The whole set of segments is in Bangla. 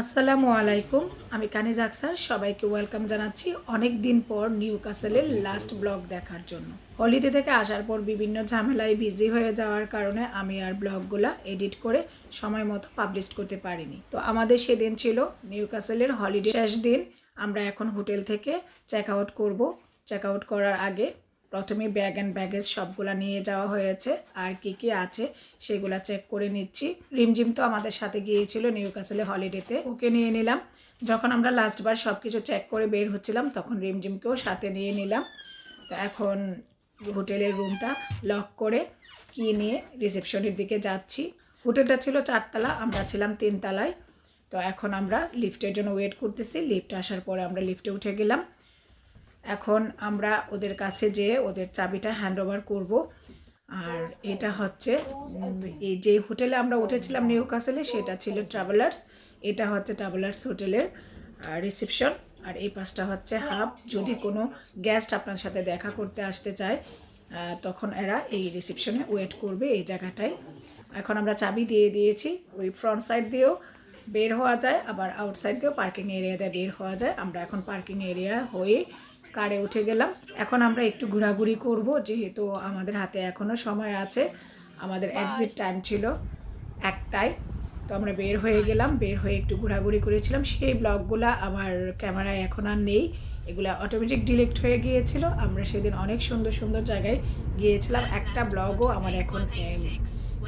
আসসালামু আলাইকুম, আমি কানিজ আকসার, সবাইকে ওয়েলকাম জানাচ্ছি অনেক দিন পর নিউ কাসেলের লাস্ট ব্লগ দেখার জন্য। হলিডে থেকে আসার পর বিভিন্ন ঝামেলায় বিজি হয়ে যাওয়ার কারণে আমি আর ব্লগগুলো এডিট করে সময় মতো পাবলিশ করতে পারিনি। তো আমাদের সেদিন ছিল নিউ কাসেলের হলিডে। শেষ দিন আমরা এখন হোটেল থেকে চেক আউট করব। চেক আউট করার আগে প্রথমে ব্যাগ অ্যান্ড ব্যাগেজ সবগুলা নিয়ে যাওয়া হয়েছে। আর কি কি আছে সেগুলা চেক করে নিচ্ছি। রিমঝিম তো আমাদের সাথে গিয়েছিল নিউ কাসেলে হলিডেতে ওকে নিয়ে নিলাম। যখন আমরা লাস্টবার সব কিছু চেক করে বের হচ্ছিলাম, তখন রিমঝিমকেও সাথে নিয়ে নিলাম। তো এখন হোটেলের রুমটা লক করে কি নিয়ে রিসেপশনের দিকে যাচ্ছি। হোটেলটা ছিল চারতলা, আমরা ছিলাম তিনতলায়। তো এখন আমরা লিফটের জন্য ওয়েট করতেছি। লিফট আসার পরে আমরা লিফটে উঠে গেলাম। এখন আমরা ওদের কাছে যেয়ে ওদের চাবিটা হ্যান্ড ওভার করব। আর এটা হচ্ছে এই যে হোটেলে আমরা উঠেছিলাম নিউ কাসেলে, সেটা ছিল ট্রাভেলার্স এটা হচ্ছে ট্রাভেলার্স হোটেলের রিসেপশন আর এই পাশটা হচ্ছে হাব যদি কোনো গেস্ট আপনার সাথে দেখা করতে আসতে চায় তখন এরা এই রিসেপশনে ওয়েট করবে এই জায়গাটায়। এখন আমরা চাবি দিয়ে দিয়েছি, ওই ফ্রন্ট সাইড দিয়েও বের হওয়া যায়, আবার আউটসাইড দিয়েও পার্কিং এরিয়া দিয়ে বের হওয়া যায়। আমরা এখন পার্কিং এরিয়া হয়ে কারে উঠে গেলাম। এখন আমরা একটু ঘোরাঘুরি করব যেহেতু আমাদের হাতে এখনও সময় আছে। আমাদের এক্সিট টাইম ছিল একটাই তো আমরা বের হয়ে গেলাম বের হয়ে একটু ঘোরাঘুরি করেছিলাম। সেই ব্লগগুলো আমার ক্যামেরায় এখন আর নেই। এগুলো অটোমেটিক ডিলেক্ট হয়ে গিয়েছিল। আমরা সেদিন অনেক সুন্দর সুন্দর জায়গায় গিয়েছিলাম। একটা ব্লগও আমার এখন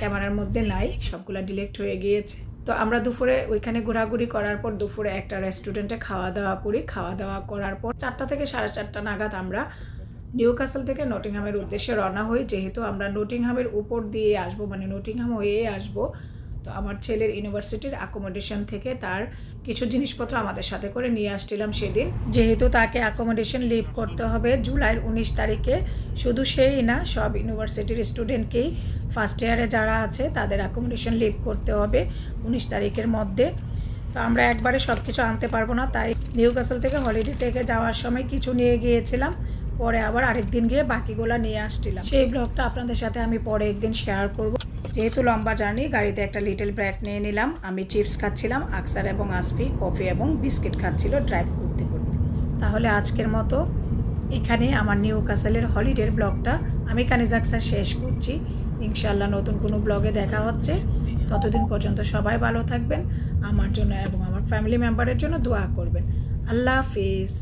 ক্যামেরার মধ্যে নাই সবগুলো ডিলেক্ট হয়ে গিয়েছে। তো আমরা দুপুরে ওইখানে ঘোরাঘুরি করার পর দুপুরে একটা রেস্টুরেন্টে খাওয়া দাওয়া করি। খাওয়া দাওয়া করার পর চারটা থেকে সাড়ে চারটা নাগাদ আমরা নিউ কাসেল থেকে নটিংহামের উদ্দেশ্যে রওনা হই। যেহেতু আমরা নটিংহামের উপর দিয়ে আসব মানে নটিংহাম হয়ে আসব তো আমার ছেলের ইউনিভার্সিটির অ্যাকোমোডেশন থেকে তার কিছু জিনিসপত্র আমাদের সাথে করে নিয়ে আসছিলাম সেদিন। যেহেতু তাকে অ্যাকোমোডেশন লিভ করতে হবে, জুলাইয়ের উনিশ তারিখে শুধু সেই না, সব ইউনিভার্সিটির স্টুডেন্টকেই ফার্স্ট ইয়ারে যারা আছে, তাদের অ্যাকোমোডেশন লিভ করতে হবে উনিশ তারিখের মধ্যে। তো আমরা একবারে সব কিছু আনতে পারব না, তাই নিউ কাসেল থেকে হলিডে থেকে যাওয়ার সময় কিছু নিয়ে গিয়েছিলাম। পরে আবার আরেকদিন গিয়ে বাকিগুলো নিয়ে আসছিলাম। সেই ব্লগটা আপনাদের সাথে আমি পরে একদিন শেয়ার করব। যেহেতু লম্বা জার্নি গাড়িতে একটা লিটল ব্রেক নিয়ে নিলাম। আমি চিপস খাচ্ছিলাম, আকসার এবং আসফি কফি এবং বিস্কিট খাচ্ছিল ড্রাইভ করতে করতে। তাহলে আজকের মতো এখানে আমার নিউ কাসেলের হলিডের ব্লগটা আমি কানিজাকসা শেষ করছি। ইনশাল্লাহ নতুন কোনো ব্লগে দেখা হচ্ছে। ততদিন পর্যন্ত সবাই ভালো থাকবেন, আমার জন্য এবং আমার ফ্যামিলি মেম্বারের জন্য দোয়া করবেন। আল্লাহ হাফিজ।